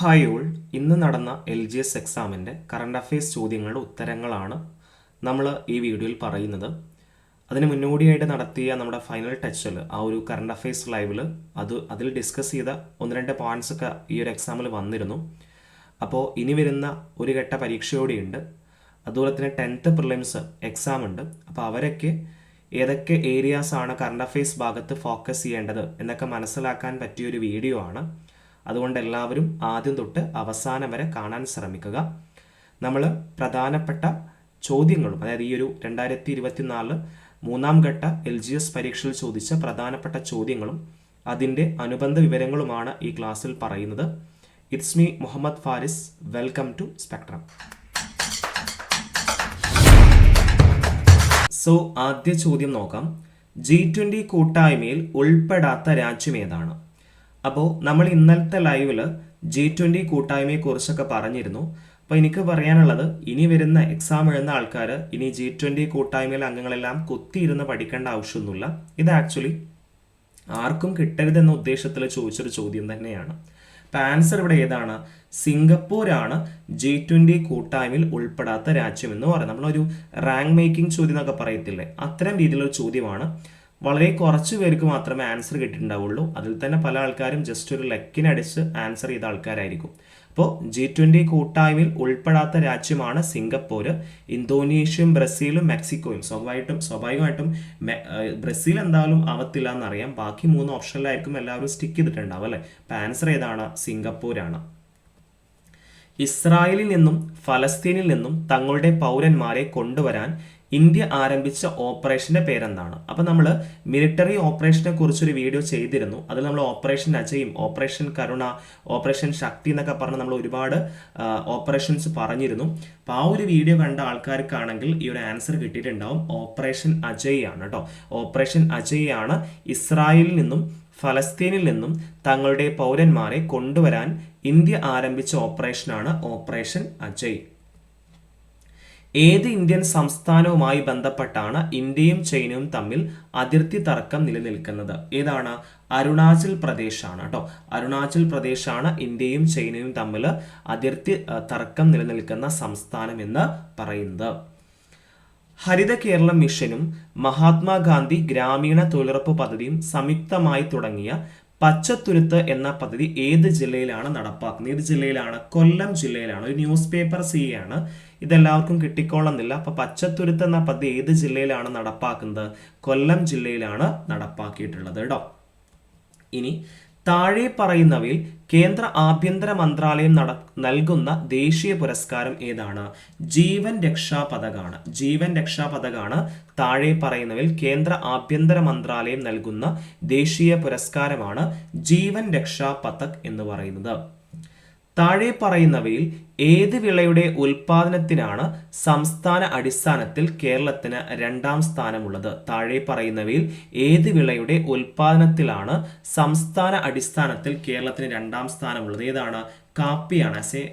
Hi all ഇന്ന് നടന്ന L G S എക്സാമിന്റെ കറണ്ട് അഫയേഴ്സ് ചോദ്യങ്ങളുടെ ഉത്തരങ്ങളാണ് നമ്മൾ ഈ വീഡിയോയിൽ പറയുന്നത്. അതിന് മുന്നോടിയായിട്ട് നടത്തിയ നമ്മുടെ ഫൈനൽ ടച്ചിൽ ആ ഒരു കറണ്ട് അഫയേഴ്സ് ലൈവിൽ അത് അതിൽ ഡിസ്കസ് ചെയ്ത ഒന്ന് രണ്ട് പോയിന്റ്സ് ഒക്കെ ഈ ഒരു എക്സാമിൽ വന്നിരുന്നു. അപ്പോൾ ഇനി വരുന്ന ഒരു ഘട്ട പരീക്ഷയോടെയുണ്ട്. അതുപോലെ തന്നെ ടെൻത്ത് പ്രിലിംസ് എക്സാം ഉണ്ട്. അപ്പോൾ അവരൊക്കെ ഏതൊക്കെ ഏരിയാസാണ് കറണ്ട് അഫയേഴ്സ് ഭാഗത്ത് ഫോക്കസ് ചെയ്യേണ്ടത് എന്നൊക്കെ മനസ്സിലാക്കാൻ പറ്റിയൊരു വീഡിയോ ആണ്. അതുകൊണ്ട് എല്ലാവരും ആദ്യം തൊട്ട് അവസാനം വരെ കാണാൻ ശ്രമിക്കുക. നമ്മൾ പ്രധാനപ്പെട്ട ചോദ്യങ്ങളും അതായത് ഈ ഒരു രണ്ടായിരത്തി ഇരുപത്തിനാല് മൂന്നാം ഘട്ട എൽ ജി എസ് പരീക്ഷയിൽ ചോദിച്ച പ്രധാനപ്പെട്ട ചോദ്യങ്ങളും അതിന്റെ അനുബന്ധ വിവരങ്ങളുമാണ് ഈ ക്ലാസ്സിൽ പറയുന്നത്. It's me Muhammad Faris welcome to Spectrum so ആദ്യ ചോദ്യം നോക്കാം. ജി ട്വന്റി കൂട്ടായ്മയിൽ ഉൾപ്പെടാത്ത രാജ്യം ഏതാണ്? അപ്പോൾ നമ്മൾ ഇന്നലത്തെ ലൈവിൽ ജി ട്വന്റി കൂട്ടായ്മയെക്കുറിച്ചൊക്കെ പറഞ്ഞിരുന്നു. അപ്പോൾ എനിക്ക് പറയാനുള്ളത് ഇനി വരുന്ന എക്സാം എഴുതുന്ന ആൾക്കാർ ഇനി ജി ട്വന്റി കൂട്ടായ്മയിലെ അംഗങ്ങളെല്ലാം കുത്തിയിരുന്ന് പഠിക്കേണ്ട ആവശ്യമൊന്നുമില്ല. ഇത് ആക്ച്വലി ആർക്കും കിട്ടരുതെന്ന ഉദ്ദേശത്തിൽ ചോദിച്ചൊരു ചോദ്യം തന്നെയാണ്. അപ്പം ആൻസർ ഇവിടെ ഏതാണ്? സിംഗപ്പൂരാണ് ജി ട്വന്റി കൂട്ടായ്മയിൽ ഉൾപ്പെടാത്ത രാജ്യം എന്ന് പറയുന്നത്. നമ്മളൊരു റാങ്ക് മേക്കിംഗ് ചോദ്യം എന്നൊക്കെ പറയത്തില്ലേ? അത്തരം രീതിയിലുള്ള ചോദ്യമാണ്. വളരെ കുറച്ച് പേർക്ക് മാത്രമേ ആൻസർ കിട്ടിയിട്ടുണ്ടാവുള്ളൂ. അതിൽ തന്നെ പല ആൾക്കാരും ജസ്റ്റ് ഒരു ലക്കിനടിച്ച് ആൻസർ ചെയ്ത ആൾക്കാരായിരിക്കും. അപ്പോൾ ജി ട്വന്റി കൂട്ടായ്മയിൽ ഉൾപ്പെടാത്ത രാജ്യമാണ് സിംഗപ്പൂർ ഇന്തോനേഷ്യയും ബ്രസീലും മെക്സിക്കോയും. സ്വാഭാവികമായിട്ടും സ്വാഭാവികമായിട്ടും ബ്രസീൽ എന്തായാലും ആവത്തില്ല എന്നറിയാം. ബാക്കി മൂന്ന് ഓപ്ഷനിലായിരിക്കും എല്ലാവരും സ്റ്റിക്ക് ചെയ്തിട്ടുണ്ടാവും അല്ലേ? അപ്പം ആൻസർ ഏതാണ്? സിംഗപ്പൂരാണ്. ഇസ്രായേലിൽ നിന്നും ഫലസ്തീനിൽ നിന്നും തങ്ങളുടെ പൗരന്മാരെ കൊണ്ടുവരാൻ ഇന്ത്യ ആരംഭിച്ച ഓപ്പറേഷന്റെ പേരെന്താണ്? അപ്പോൾ നമ്മൾ മിലിറ്ററി ഓപ്പറേഷനെ കുറിച്ചൊരു വീഡിയോ ചെയ്തിരുന്നു. അതിൽ നമ്മൾ ഓപ്പറേഷൻ അജയും ഓപ്പറേഷൻ കരുണ ഓപ്പറേഷൻ ശക്തി എന്നൊക്കെ പറഞ്ഞ് നമ്മൾ ഒരുപാട് ഓപ്പറേഷൻസ് പറഞ്ഞിരുന്നു. അപ്പോൾ ആ ഒരു വീഡിയോ കണ്ട ആൾക്കാർക്കാണെങ്കിൽ ഈ ഒരു ആൻസർ കിട്ടിയിട്ടുണ്ടാവും. ഓപ്പറേഷൻ അജയ് ആണ് കേട്ടോ ഓപ്പറേഷൻ അജയ് ആണ് ഇസ്രായേലിൽ നിന്നും ഫലസ്തീനിൽ നിന്നും തങ്ങളുടെ പൗരന്മാരെ കൊണ്ടുവരാൻ ഇന്ത്യ ആരംഭിച്ച ഓപ്പറേഷനാണ് ഓപ്പറേഷൻ അജയ്. ഏത് ഇന്ത്യൻ സംസ്ഥാനവുമായി ബന്ധപ്പെട്ടാണ് ഇന്ത്യയും ചൈനയും തമ്മിൽ അതിർത്തി തർക്കം നിലനിൽക്കുന്നത്? ഏതാണ്? അരുണാചൽ പ്രദേശാണ് കേട്ടോ. അരുണാചൽ പ്രദേശാണ് ഇന്ത്യയും ചൈനയും തമ്മിൽ അതിർത്തി തർക്കം നിലനിൽക്കുന്ന സംസ്ഥാനം എന്ന് പറയുന്നത്. ഹരിത കേരളം മിഷനും മഹാത്മാഗാന്ധി ഗ്രാമീണ തൊഴിലുറപ്പ് പദ്ധതിയും സംയുക്തമായി തുടങ്ങിയ പച്ചത്തുരുത്ത് എന്ന പദ്ധതി ഏത് ജില്ലയിലാണ് നടപ്പാക്കുന്നത്? ഏത് ജില്ലയിലാണ്? കൊല്ലം ജില്ലയിലാണ്. ഒരു ന്യൂസ് പേപ്പർ സി ആണ്. ഇതെല്ലാവർക്കും കിട്ടിക്കോളുന്നില്ല. അപ്പൊ പച്ചത്തുരുത്ത് എന്ന പദ്ധതി ഏത് ജില്ലയിലാണ് നടപ്പാക്കുന്നത്? കൊല്ലം ജില്ലയിലാണ് നടപ്പാക്കിയിട്ടുള്ളത് കേട്ടോ ഇനി താഴെ പറയുന്നവയിൽ കേന്ദ്ര ആഭ്യന്തര മന്ത്രാലയം നട നൽകുന്ന ദേശീയ പുരസ്കാരം ഏതാണ്? ജീവൻ രക്ഷാ പതകാണ് ജീവൻ രക്ഷാ പതകാണ് താഴെ പറയുന്നവയിൽ കേന്ദ്ര ആഭ്യന്തര മന്ത്രാലയം നൽകുന്ന ദേശീയ പുരസ്കാരമാണ് ജീവൻ രക്ഷാ പതക് എന്ന് പറയുന്നത്. താഴെ പറയുന്നവയിൽ ഏത് വിളയുടെ ഉൽപാദനത്തിനാണ് സംസ്ഥാന അടിസ്ഥാനത്തിൽ കേരളത്തിന് രണ്ടാം സ്ഥാനമുള്ളത്? താഴെ പറയുന്നവയിൽ ഏത് വിളയുടെ ഉൽപാദനത്തിലാണ് സംസ്ഥാന അടിസ്ഥാനത്തിൽ കേരളത്തിന് രണ്ടാം സ്ഥാനമുള്ളത്? ഏതാണ്? കാപ്പിയാണ്. ആസ് എ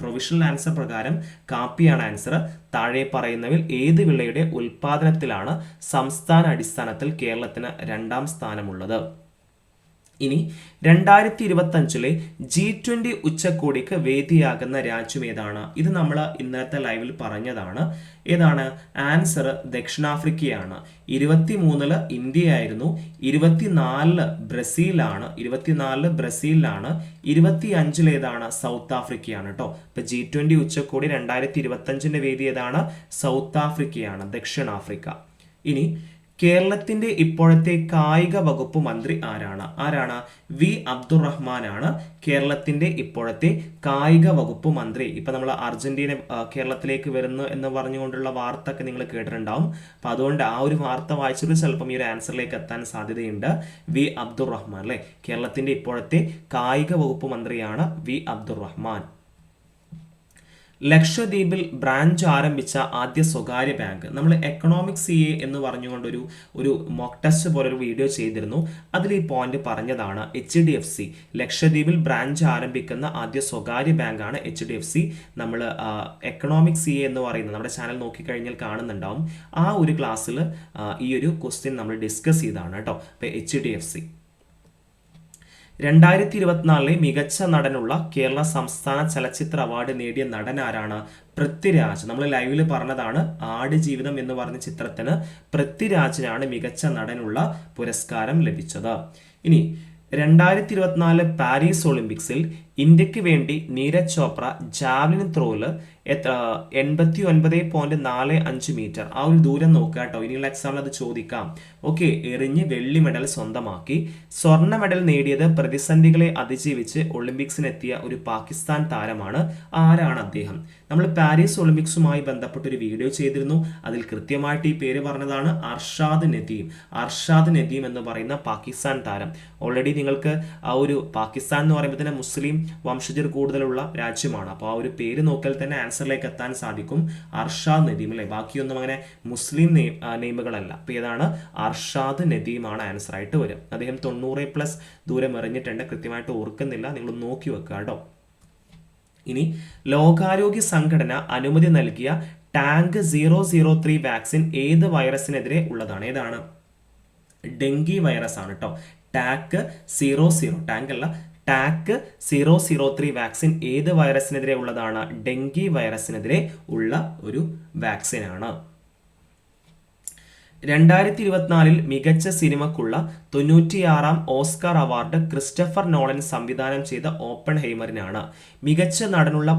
പ്രൊവിഷണൽ ആൻസർ പ്രകാരം കാപ്പിയാണ് ആൻസർ താഴെ പറയുന്നവയിൽ ഏത് വിളയുടെ ഉൽപാദനത്തിലാണ് സംസ്ഥാന അടിസ്ഥാനത്തിൽ കേരളത്തിന് രണ്ടാം സ്ഥാനമുള്ളത്? ഇനി രണ്ടായിരത്തി ഇരുപത്തഞ്ചിലെ ജി ട്വന്റി ഉച്ചകോടിക്ക് വേദിയാകുന്ന രാജ്യം ഏതാണ്? ഇത് നമ്മൾ ഇന്നലത്തെ ലൈവിൽ പറഞ്ഞതാണ്. ഏതാണ്? ആൻസർ ദക്ഷിണാഫ്രിക്കയാണ്. ഇരുപത്തി മൂന്നിൽ ഇന്ത്യയായിരുന്നു. ഇരുപത്തിനാലിൽ ബ്രസീലാണ്. ഇരുപത്തിനാലിൽ ബ്രസീലിലാണ്. ഇരുപത്തി അഞ്ചിലേതാണ് സൗത്ത് ആഫ്രിക്കയാണ് കേട്ടോ ഇപ്പൊ ജി ട്വന്റി ഉച്ചകോടി രണ്ടായിരത്തി ഇരുപത്തഞ്ചിന്റെ വേദി ഏതാണ്? സൗത്ത് ആഫ്രിക്കയാണ് ദക്ഷിണാഫ്രിക്ക. ഇനി കേരളത്തിന്റെ ഇപ്പോഴത്തെ കായിക വകുപ്പ് മന്ത്രി ആരാണ്? ആരാണ്? വി. അബ്ദുറഹ്മാനാണ് കേരളത്തിന്റെ ഇപ്പോഴത്തെ കായിക വകുപ്പ് മന്ത്രി. ഇപ്പൊ നമ്മൾ അർജന്റീന കേരളത്തിലേക്ക് വരുന്നു എന്ന് പറഞ്ഞുകൊണ്ടുള്ള വാർത്ത ഒക്കെ നിങ്ങൾ കേട്ടിട്ടുണ്ടാവും. അപ്പൊ അതുകൊണ്ട് ആ ഒരു വാർത്ത വായിച്ചിട്ട് ചിലപ്പം ഈ ഒരു ആൻസറിലേക്ക് എത്താൻ സാധ്യതയുണ്ട്. വി. അബ്ദുറഹ്മാൻ അല്ലെ? കേരളത്തിന്റെ ഇപ്പോഴത്തെ കായിക വകുപ്പ് മന്ത്രിയാണ് വി. അബ്ദുറഹ്മാൻ. ലക്ഷദ്വീപിൽ ബ്രാഞ്ച് ആരംഭിച്ച ആദ്യ സ്വകാര്യ ബാങ്ക് നമ്മൾ എക്കണോമിക് സി എ എന്ന് പറഞ്ഞുകൊണ്ടൊരു ഒരു മോക്ക് ടെസ്റ്റ് പോലെ ഒരു വീഡിയോ ചെയ്തിരുന്നു. അതിൽ ഈ പോയിന്റ് പറഞ്ഞതാണ് എച്ച് ഡി എഫ് സി ലക്ഷദ്വീപിൽ ബ്രാഞ്ച് ആരംഭിക്കുന്ന ആദ്യ സ്വകാര്യ ബാങ്കാണ് എച്ച് ഡി എഫ് സി നമ്മൾ എക്കണോമിക് സി എ എന്ന് പറയുന്നത് നമ്മുടെ ചാനൽ നോക്കിക്കഴിഞ്ഞാൽ കാണുന്നുണ്ടാവും. ആ ഒരു ക്ലാസ്സിൽ ഈ ഒരു ക്വസ്റ്റ്യൻ നമ്മൾ ഡിസ്കസ് ചെയ്താണ് കേട്ടോ. അപ്പോൾ എച്ച് ഡി എഫ് സി രണ്ടായിരത്തി ഇരുപത്തിനാലിലെ മികച്ച നടനുള്ള കേരള സംസ്ഥാന ചലച്ചിത്ര അവാർഡ് നേടിയ നടൻ ആരാണ്? പൃഥ്വിരാജ്. നമ്മൾ ലൈവിൽ പറഞ്ഞതാണ് ആട് ജീവിതം എന്ന് പറഞ്ഞ ചിത്രത്തിന് പൃഥ്വിരാജിനാണ് മികച്ച നടനുള്ള പുരസ്കാരം ലഭിച്ചത്. ഇനി രണ്ടായിരത്തി ഇരുപത്തിനാല് പാരീസ് ഒളിമ്പിക്സിൽ ഇന്ത്യയ്ക്ക് വേണ്ടി നീരജ് ചോപ്ര ജാവലിൻ ത്രോയിൽ എൺപത്തി ഒൻപത് പോയിന്റ് നാല് അഞ്ച് മീറ്റർ. ആ ഒരു ദൂരം നോക്കുക കേട്ടോ. ഇനിയുള്ള എക്സാമിൽ അത് ചോദിക്കാം. ഓക്കെ എറിഞ്ഞ് വെള്ളി മെഡൽ സ്വന്തമാക്കി. സ്വർണ മെഡൽ നേടിയത് പ്രതിസന്ധികളെ അതിജീവിച്ച് ഒളിമ്പിക്സിനെത്തിയ ഒരു പാകിസ്ഥാൻ താരമാണ് ആരാണ് അദ്ദേഹം? നമ്മൾ പാരീസ് ഒളിമ്പിക്സുമായി ബന്ധപ്പെട്ട ഒരു വീഡിയോ ചെയ്തിരുന്നു. അതിൽ കൃത്യമായിട്ട് ഈ പേര് പറഞ്ഞതാണ് അർഷാദ് നദീം. അർഷാദ് നദീം എന്ന് പറയുന്ന പാകിസ്ഥാൻ താരം. ഓൾറെഡി നിങ്ങൾക്ക് ആ ഒരു പാകിസ്ഥാൻ എന്ന് പറയുമ്പോൾ തന്നെ മുസ്ലിം വംശജർ കൂടുതലുള്ള രാജ്യമാണ്. അപ്പോൾ ആ ഒരു പേര് നോക്കിയാൽ തന്നെ ആൻസറിലേക്ക് എത്താൻ സാധിക്കും. അർഷാദ് നദീം അല്ലേ? ബാക്കിയൊന്നും അങ്ങനെ മുസ്ലിം നെയിമുകളല്ല. അപ്പോൾ ഏതാണ്? അർഷാദ് നദീമാണ് ആൻസർ ആയിട്ട് വരും അദ്ദേഹം തൊണ്ണൂറ് പ്ലസ് ദൂരം എറിഞ്ഞിട്ടുണ്ട്. കൃത്യമായിട്ട് ഓർക്കുന്നില്ല. നിങ്ങൾ നോക്കി വെക്കുക കേട്ടോ. ഇനി ലോകാരോഗ്യ സംഘടന അനുമതി നൽകിയ tank zero zero three vaccine ഏത് വൈറസിനെതിരെ ഉള്ളതാണ്? ഏതാണ്? ഡെങ്കി വൈറസ് ആണ് കേട്ടോ. TAK zero zero. ടാങ്ക് അല്ല TAK zero zero three vaccine ഏത് വൈറസിനെതിരെ ഉള്ളതാണ്? ഡെങ്കി വൈറസിനെതിരെ ഉള്ള ഒരു വാക്സിനാണ്. രണ്ടായിരത്തി ഇരുപത്തിനാലിൽ മികച്ച സിനിമക്കുള്ള തൊണ്ണൂറ്റിയാറാം ഓസ്കാർ അവാർഡ് ക്രിസ്റ്റഫർ നോളൻ സംവിധാനം ചെയ്ത ഓപ്പൺ ഹെയ്മറിനാണ് മികച്ച നടനുള്ള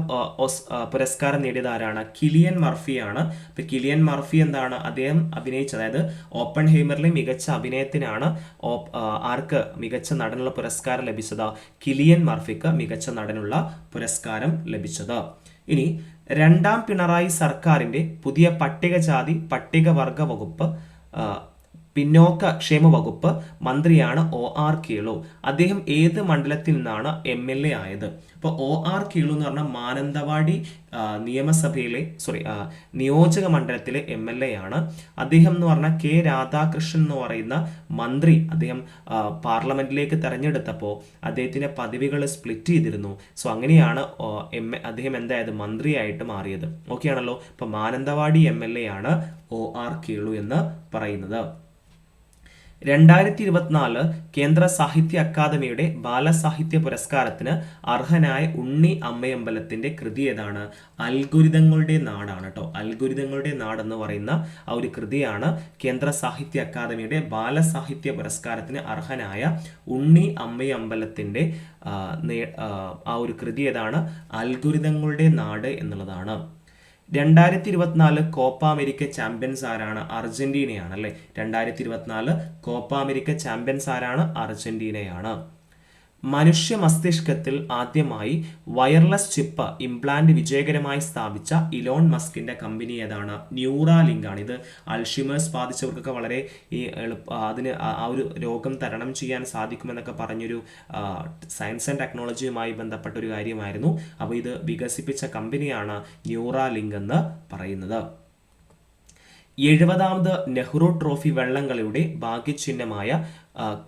പുരസ്കാരം നേടിയത് ആരാണ് കിലിയൻ മർഫിയാണ്. ഇപ്പൊ കിലിയൻ മർഫി എന്താണ് അദ്ദേഹം അഭിനയിച്ച അതായത് ഓപ്പൺ ഹെയ്മറിലെ മികച്ച അഭിനയത്തിനാണ് ആർക്ക് മികച്ച നടനുള്ള പുരസ്കാരം ലഭിച്ചത്? കിലിയൻ മർഫിക്ക് മികച്ച നടനുള്ള പുരസ്കാരം ലഭിച്ചത്. ഇനി രണ്ടാം പിണറായി സർക്കാരിന്റെ പുതിയ പട്ടികജാതി പട്ടികവർഗ വകുപ്പ് uh, പിന്നോക്ക ക്ഷേമ വകുപ്പ് മന്ത്രിയാണ് ഒ ആർ കീളു. അദ്ദേഹം ഏത് മണ്ഡലത്തിൽ നിന്നാണ് എം എൽ എ ആയത്? അപ്പോൾ ഒ ആർ കീളു എന്ന് പറഞ്ഞാൽ മാനന്തവാടി നിയമസഭയിലെ സോറി നിയോജക മണ്ഡലത്തിലെ എം എൽ എ ആണ്. അദ്ദേഹം എന്ന് പറഞ്ഞാൽ കെ രാധാകൃഷ്ണൻ എന്ന് പറയുന്ന മന്ത്രി അദ്ദേഹം പാർലമെന്റിലേക്ക് തെരഞ്ഞെടുത്തപ്പോൾ അദ്ദേഹത്തിന്റെ പദവികൾ സ്പ്ലിറ്റ് ചെയ്തിരുന്നു. സോ അങ്ങനെയാണ് എം അദ്ദേഹം എന്തായത്? മന്ത്രിയായിട്ട് മാറിയത്. ഓക്കെ ആണല്ലോ ഇപ്പൊ മാനന്തവാടി എം എൽ എ ആണ് ഒ ആർ കീളു എന്ന് പറയുന്നത്. രണ്ടായിരത്തി ഇരുപത്തിനാല് കേന്ദ്ര സാഹിത്യ അക്കാദമിയുടെ ബാലസാഹിത്യ പുരസ്കാരത്തിന് അർഹനായ ഉണ്ണി അമ്മയമ്പലത്തിന്റെ കൃതി ഏതാണ്? അൽഗുരിതങ്ങളുടെ നാടാണ് കേട്ടോ അൽഗുരിതങ്ങളുടെ നാട് എന്ന് പറയുന്ന ആ ഒരു കൃതിയാണ് കേന്ദ്ര സാഹിത്യ അക്കാദമിയുടെ ബാലസാഹിത്യ പുരസ്കാരത്തിന് അർഹനായ ഉണ്ണി അമ്മയമ്പലത്തിന്റെ ആ ഒരു കൃതി ഏതാണ്? അൽഗുരിതങ്ങളുടെ നാട് എന്നുള്ളതാണ്. രണ്ടായിരത്തി ഇരുപത്തിനാല് കോപ്പ അമേരിക്ക ചാമ്പ്യൻസ് ആരാണ്? അർജന്റീനയാണ് അല്ലെ? രണ്ടായിരത്തി ഇരുപത്തിനാല് കോപ്പ അമേരിക്ക ചാമ്പ്യൻസ് ആരാണ്? അർജന്റീനയാണ്. മനുഷ്യ മസ്തിഷ്കത്തിൽ ആദ്യമായി വയർലെസ് ചിപ്പ് ഇംപ്ലാന്റ് വിജയകരമായി സ്ഥാപിച്ച ഇലോൺ മസ്കിന്റെ കമ്പനി ഏതാണ്? ന്യൂറാലിങ്ക് ആണ് ഇത് അൾഷിമേഴ്സ് ബാധിച്ചവർക്കൊക്കെ വളരെ ഈ എളുപ്പ അതിന് ആ ഒരു രോഗം തരണം ചെയ്യാൻ സാധിക്കുമെന്നൊക്കെ പറഞ്ഞൊരു സയൻസ് ആൻഡ് ടെക്നോളജിയുമായി ബന്ധപ്പെട്ട ഒരു കാര്യമായിരുന്നു. അപ്പോൾ ഇത് വികസിപ്പിച്ച കമ്പനിയാണ് ന്യൂറാലിങ്ക് എന്ന് പറയുന്നത്. എഴുപതാമത് നെഹ്റു ട്രോഫി വള്ളംകളിയുടെ ഭാഗ്യചിഹ്നമായ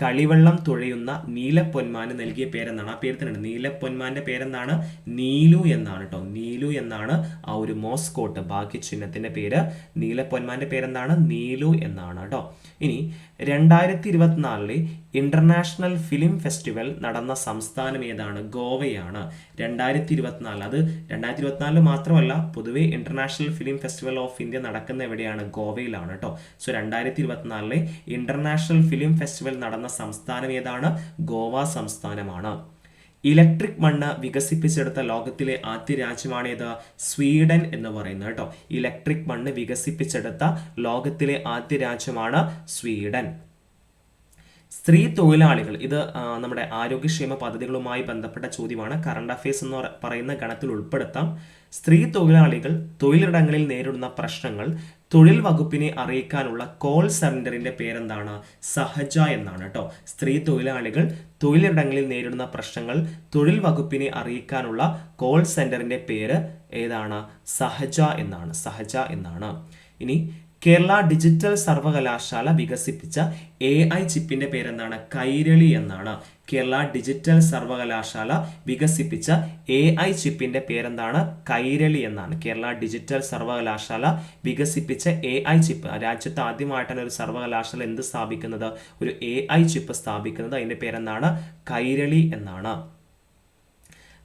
കളിവെള്ളം തുഴയുന്ന നീലപ്പൊന്മാന് നൽകിയ പേരെന്താണ് ആ പേര് തന്നെയാണ് നീലപ്പൊന്മാന്റെ പേരെന്താണ്? നീലു എന്നാണ് കേട്ടോ നീലു എന്നാണ് ആ ഒരു മോസ്കോട്ട് ബാക്കി ചിഹ്നത്തിന്റെ പേര്. നീലപ്പൊന്മാന്റെ പേരെന്താണ്? നീലു എന്നാണ് കേട്ടോ ഇനി രണ്ടായിരത്തി ഇരുപത്തിനാലിലെ ഇന്റർനാഷണൽ ഫിലിം ഫെസ്റ്റിവൽ നടന്ന സംസ്ഥാനം ഏതാണ്? ഗോവയാണ്. രണ്ടായിരത്തി ഇരുപത്തിനാല് അത് രണ്ടായിരത്തി ഇരുപത്തിനാലിൽ മാത്രമല്ല പൊതുവേ international film festival of India നടക്കുന്ന എവിടെയാണ്? ഗോവയിലാണ് കേട്ടോ സോ രണ്ടായിരത്തി ഇരുപത്തിനാലിലെ ഇന്റർനാഷണൽ ഫിലിം ഫെസ്റ്റിവൽ നടന്ന സംസ്ഥാനം ഏതാണ്? ഗോവ സംസ്ഥാനമാണ്. ഇലക്ട്രിക് മണ്ണ് വികസിപ്പിച്ചെടുത്ത ലോകത്തിലെ ആദ്യ രാജ്യമാണേത് സ്വീഡൻ എന്ന് പറയുന്നത് കേട്ടോ. ഇലക്ട്രിക് മണ്ണ് വികസിപ്പിച്ചെടുത്ത ലോകത്തിലെ ആദ്യ രാജ്യമാണ് സ്വീഡൻ. സ്ത്രീ തൊഴിലാളികൾ ഇത് നമ്മുടെ ആരോഗ്യക്ഷേമ പദ്ധതികളുമായി ബന്ധപ്പെട്ട ചോദ്യമാണ്. കറണ്ട് അഫയേഴ്സ് എന്ന് പറയുന്ന ഗണത്തിൽ ഉൾപ്പെടുത്താം. സ്ത്രീ തൊഴിലാളികൾ തൊഴിലിടങ്ങളിൽ നേരിടുന്ന പ്രശ്നങ്ങൾ തൊഴിൽ വകുപ്പിനെ അറിയിക്കാനുള്ള കോൾ സെന്ററിന്റെ പേരെന്താണ്? സഹജ എന്നാണ് കേട്ടോ സ്ത്രീ തൊഴിലാളികൾ തൊഴിലിടങ്ങളിൽ നേരിടുന്ന പ്രശ്നങ്ങൾ തൊഴിൽ വകുപ്പിനെ അറിയിക്കാനുള്ള കോൾ സെന്ററിന്റെ പേര് ഏതാണ്? സഹജ എന്നാണ്. സഹജ എന്നാണ്. ഇനി കേരള ഡിജിറ്റൽ സർവകലാശാല വികസിപ്പിച്ച എ ഐ ചിപ്പിന്റെ പേരെന്താണ്? കൈരളി എന്നാണ്. കേരള ഡിജിറ്റൽ സർവകലാശാല വികസിപ്പിച്ച എ ഐ ചിപ്പിന്റെ പേരെന്താണ്? കൈരളി എന്നാണ്. കേരള ഡിജിറ്റൽ സർവകലാശാല വികസിപ്പിച്ച എ ഐ ചിപ്പ്. രാജ്യത്ത് ആദ്യമായിട്ടാണ് ഒരു സർവകലാശാല എന്ത് സ്ഥാപിക്കുന്നത്? ഒരു എ ഐ ചിപ്പ് സ്ഥാപിക്കുന്നത്. അതിന്റെ പേരെന്താണ്? കൈരളി എന്നാണ്.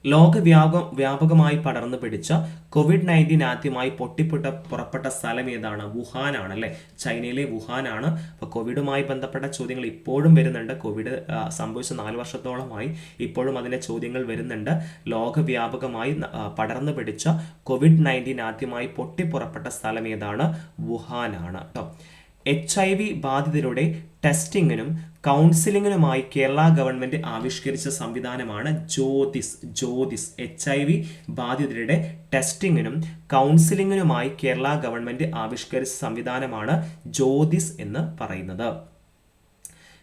ലോകവ്യാപക വ്യാപകമായി പടർന്നു പിടിച്ച കോവിഡ് നയന്റീൻ ആദ്യമായി പൊട്ടിപ്പൊട്ട പുറപ്പെട്ട സ്ഥലം ഏതാണ്? വുഹാനാണ് അല്ലേ ചൈനയിലെ വുഹാനാണ്. അപ്പോൾ കോവിഡുമായി ബന്ധപ്പെട്ട ചോദ്യങ്ങൾ ഇപ്പോഴും വരുന്നുണ്ട്. കോവിഡ് സംഭവിച്ച നാല് വർഷത്തോളമായി ഇപ്പോഴും അതിന്റെ ചോദ്യങ്ങൾ വരുന്നുണ്ട്. ലോകവ്യാപകമായി പടർന്നു പിടിച്ച കോവിഡ് നയന്റീൻ ആദ്യമായി പൊട്ടിപ്പുറപ്പെട്ട സ്ഥലം ഏതാണ്? വുഹാനാണ്. കേട്ടോ എച്ച് ഐ വി ബാധിതരുടെ ടെസ്റ്റിങ്ങിനും കൗൺസിലിങ്ങിനുമായി കേരള ഗവൺമെന്റ് ആവിഷ്കരിച്ച സംവിധാനമാണ് Jyothis Jyothis H I V ബാധിതരുടെ ടെസ്റ്റിങ്ങിനും കൗൺസിലിങ്ങിനുമായി കേരള ഗവൺമെന്റ് ആവിഷ്കരിച്ച സംവിധാനമാണ് ജ്യോതിസ് എന്ന് പറയുന്നത്.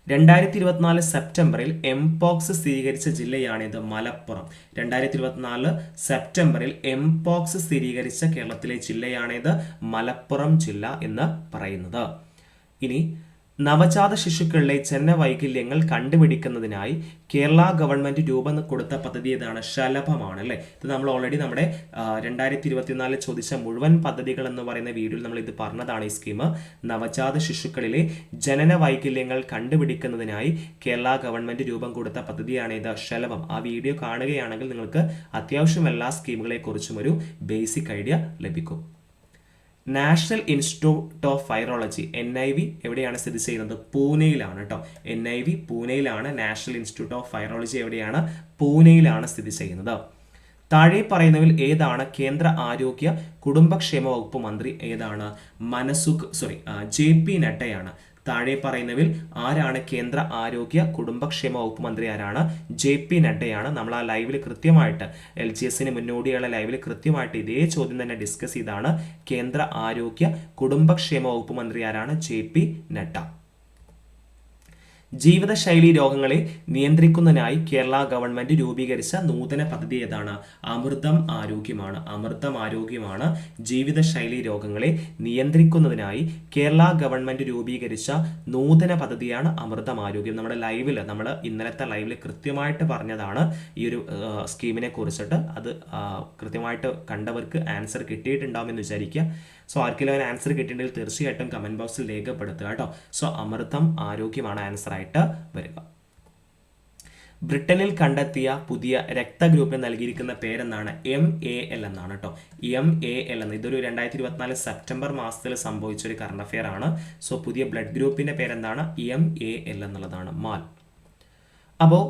രണ്ടായിരത്തി ഇരുപത്തിനാല് സെപ്റ്റംബറിൽ എംപോക്സ് സ്ഥിരീകരിച്ച ജില്ലയാണിത് മലപ്പുറം. രണ്ടായിരത്തി ഇരുപത്തിനാല് സെപ്റ്റംബറിൽ എംപോക്സ് സ്ഥിരീകരിച്ച കേരളത്തിലെ ജില്ലയാണിത് മലപ്പുറം ജില്ല എന്ന് പറയുന്നത്. ഇനി നവജാത ശിശുക്കളിലെ ജനനവൈകല്യങ്ങൾ കണ്ടുപിടിക്കുന്നതിനായി കേരള ഗവൺമെന്റ് രൂപം കൊടുത്ത പദ്ധതി ഏതാണ്? ശലഭമാണ് അല്ലേ? ഇത് നമ്മൾ ഓൾറെഡി നമ്മുടെ രണ്ടായിരത്തി ഇരുപത്തിനാലിൽ ചോദിച്ച മുഴുവൻ പദ്ധതികൾ എന്ന് പറയുന്ന വീഡിയോയിൽ നമ്മൾ ഇത് പറഞ്ഞതാണ് ഈ സ്കീം നവജാത ശിശുക്കളിലെ ജനന വൈകല്യങ്ങൾ കണ്ടുപിടിക്കുന്നതിനായി കേരള ഗവൺമെന്റ് രൂപം കൊടുത്ത പദ്ധതിയാണ് ഇത്. ശലഭം. ആ വീഡിയോ കാണുകയാണെങ്കിൽ നിങ്ങൾക്ക് അത്യാവശ്യം എല്ലാ സ്കീമുകളെ കുറിച്ചും ഒരു ബേസിക് ഐഡിയ ലഭിക്കും. National institute of virology N I V എവിടെയാണ് സ്ഥിതി ചെയ്യുന്നത്? പൂനെയിലാണ് കേട്ടോ എൻ ഐ വി പൂനെയിലാണ് നാഷണൽ ഇൻസ്റ്റിറ്റ്യൂട്ട് ഓഫ് വൈറോളജി എവിടെയാണ്? പൂനെയിലാണ് സ്ഥിതി ചെയ്യുന്നത്. താഴെ പറയുന്നതിൽ ഏതാണ്? കേന്ദ്ര ആരോഗ്യ കുടുംബക്ഷേമ വകുപ്പ് മന്ത്രി ഏതാണ്? മനസുഖ് സോറി ജെ പി നഡ്ഡയാണ്. താഴെ പറയുന്നവിൽ ആരാണ് കേന്ദ്ര ആരോഗ്യ കുടുംബക്ഷേമ വകുപ്പ് മന്ത്രി ആരാണ്? ജെ പി നഡ്ഡയാണ്. നമ്മൾ ആ ലൈവിൽ കൃത്യമായിട്ട് എൽ ജി എസിന് മുന്നോടിയുള്ള ലൈവിൽ കൃത്യമായിട്ട് ഇതേ ചോദ്യം തന്നെ ഡിസ്കസ് ചെയ്താണ് കേന്ദ്ര ആരോഗ്യ കുടുംബക്ഷേമ വകുപ്പ് മന്ത്രി ആരാണ്? J P Nadda. ജീവിതശൈലി രോഗങ്ങളെ നിയന്ത്രിക്കുന്നതിനായി കേരള ഗവൺമെന്റ് രൂപീകരിച്ച നൂതന പദ്ധതി ഏതാണ്? അമൃതം ആരോഗ്യമാണ്. അമൃതം ആരോഗ്യമാണ് ജീവിതശൈലി രോഗങ്ങളെ നിയന്ത്രിക്കുന്നതിനായി കേരള ഗവൺമെന്റ് രൂപീകരിച്ച നൂതന പദ്ധതിയാണ് അമൃതം ആരോഗ്യം. നമ്മുടെ ലൈവിൽ നമ്മൾ ഇന്നലത്തെ ലൈവിൽ കൃത്യമായിട്ട് പറഞ്ഞതാണ് ഈ ഒരു സ്കീമിനെ കുറിച്ചിട്ട്. അത് കൃത്യമായിട്ട് കണ്ടവർക്ക് ആൻസർ കിട്ടിയിട്ടുണ്ടാവുമെന്ന് വിചാരിക്കുക. സോ ആർക്കെങ്കിലും ആൻസർ കിട്ടിയിട്ടുണ്ടെങ്കിൽ തീർച്ചയായിട്ടും കമന്റ് ബോക്സിൽ രേഖപ്പെടുത്തുക കേട്ടോ. സോ അമൃതം ആരോഗ്യമാണ് ആൻസർ ആയിട്ട് വരിക. ബ്രിട്ടനിൽ കണ്ടെത്തിയ പുതിയ രക്തഗ്രൂപ്പിന് നൽകിയിരിക്കുന്ന പേരെന്നാണ് എം എ എൽ എന്നാണ് കേട്ടോ എം എ എൽ എന്ന്. ഇതൊരു രണ്ടായിരത്തി ഇരുപത്തിനാല് സെപ്റ്റംബർ മാസത്തിൽ സംഭവിച്ച ഒരു കറണ്ട് അഫെയർ ആണ്. സോ പുതിയ ബ്ലഡ് ഗ്രൂപ്പിന്റെ പേരെന്താണ്? എം എ എൽ എന്നുള്ളതാണ്. മാൽ. അപ്പോൾ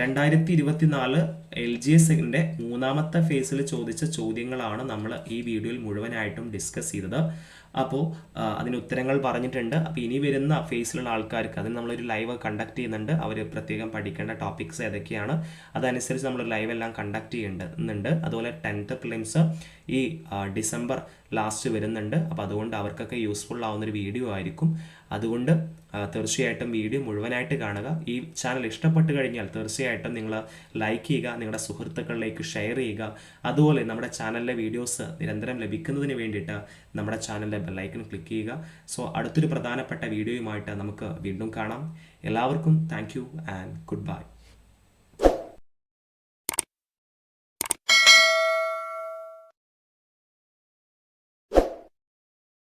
രണ്ടായിരത്തി ഇരുപത്തിനാല് എൽ ജി എസിന്റെ മൂന്നാമത്തെ ഫേസിൽ ചോദിച്ച ചോദ്യങ്ങളാണ് നമ്മൾ ഈ വീഡിയോയിൽ മുഴുവനായിട്ടും ഡിസ്കസ് ചെയ്തത്. അപ്പോൾ അതിന് ഉത്തരങ്ങൾ പറഞ്ഞിട്ടുണ്ട്. അപ്പോൾ ഇനി വരുന്ന ഫേസിലുള്ള ആൾക്കാർക്ക് അതിന് നമ്മളൊരു ലൈവ് കണ്ടക്ട് ചെയ്യുന്നുണ്ട്. അവർ പ്രത്യേകം പഠിക്കേണ്ട ടോപ്പിക്സ് ഏതൊക്കെയാണ് അതനുസരിച്ച് നമ്മൾ ലൈവ് എല്ലാം കണ്ടക്ട് ചെയ്യുന്നുണ്ട്. അതുപോലെ ടെൻത്ത് പ്രിലിംസ് ഈ ഡിസംബർ ലാസ്റ്റ് വരുന്നുണ്ട്. അപ്പോൾ അതുകൊണ്ട് അവർക്കൊക്കെ യൂസ്ഫുൾ ആവുന്നൊരു വീഡിയോ ആയിരിക്കും. അതുകൊണ്ട് തീർച്ചയായിട്ടും വീഡിയോ മുഴുവനായിട്ട് കാണുക. ഈ ചാനൽ ഇഷ്ടപ്പെട്ട് കഴിഞ്ഞാൽ തീർച്ചയായിട്ടും നിങ്ങൾ ലൈക്ക് ചെയ്യുക നിങ്ങളുടെ സുഹൃത്തുക്കളിലേക്ക് ഷെയർ ചെയ്യുക. അതുപോലെ നമ്മുടെ ചാനലിലെ വീഡിയോസ് നിരന്തരം ലഭിക്കുന്നതിന് വേണ്ടിയിട്ട് നമ്മുടെ ചാനലിലെ ബെല്ലൈക്കൺ ക്ലിക്ക് ചെയ്യുക. സോ അടുത്തൊരു പ്രധാനപ്പെട്ട വീഡിയോയുമായിട്ട് നമുക്ക് വീണ്ടും കാണാം. എല്ലാവർക്കും thank you and good bye.